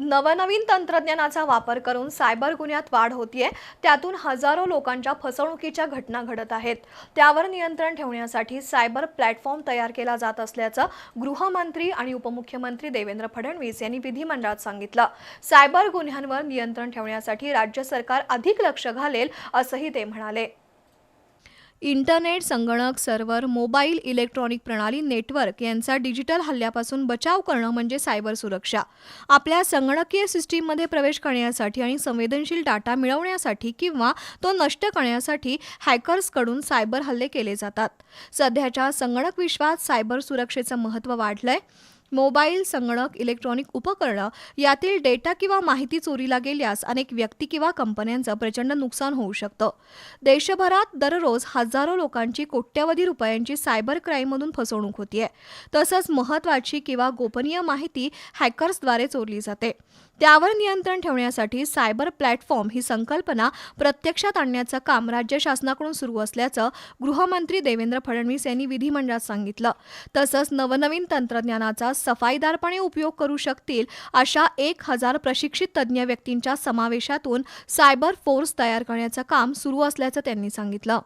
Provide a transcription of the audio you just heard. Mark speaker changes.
Speaker 1: नवनवीन तंत्रज्ञानाचा वापर करून सायबर गुन्ह्यात वाढ होतीये. त्यातून हजारो लोकांच्या फसवणुकीच्या घटना घडत आहेत. त्यावर नियंत्रण ठेवण्यासाठी सायबर प्लॅटफॉर्म तयार केला जात असल्याचं गृहमंत्री आणि उपमुख्यमंत्री देवेंद्र फडणवीस यांनी विधिमंडळात सांगितलं. सायबर गुन्ह्यांवर नियंत्रण ठेवण्यासाठी राज्य सरकार अधिक लक्ष घालेल असंही ते म्हणाले. इंटरनेट संगणक सर्व्हर मोबाईल इलेक्ट्रॉनिक प्रणाली नेटवर्क यांचा डिजिटल हल्ल्यापासून बचाव करणं म्हणजे सायबर सुरक्षा. आपल्या संगणकीय सिस्टीममध्ये प्रवेश करण्यासाठी आणि संवेदनशील डाटा मिळवण्यासाठी किंवा तो नष्ट करण्यासाठी हॅकर्सकडून सायबर हल्ले केले जातात. सध्याच्या संगणक विश्वात सायबर सुरक्षेचं महत्त्व वाढलंय. मोबाईल संगणक इलेक्ट्रॉनिक उपकरणं यातील डेटा किंवा माहिती चोरीला गेल्यास अनेक व्यक्ती किंवा कंपन्यांचं प्रचंड नुकसान होऊ शकतं. देशभरात दररोज हजारो लोकांची कोट्यवधी रुपयांची सायबर क्राईममधून फसवणूक होतीये. तसंच महत्त्वाची किंवा गोपनीय माहिती हॅकर्सद्वारे चोरली जाते. त्यावर नियंत्रण ठेवण्यासाठी सायबर प्लॅटफॉर्म ही संकल्पना प्रत्यक्षात आणण्याचं काम राज्य शासनाकडून सुरू असल्याचं गृहमंत्री देवेंद्र फडणवीस यांनी विधिमंडळात सांगितलं. तसंच नवनवीन तंत्रज्ञानाचा सफाईदारपणे उपयोग करू शकतील अशा एक हजार प्रशिक्षित तज्ज्ञ व्यक्तींच्या समावेशातून सायबर फोर्स तयार करण्याचं काम सुरू असल्याचं त्यांनी सांगितलं.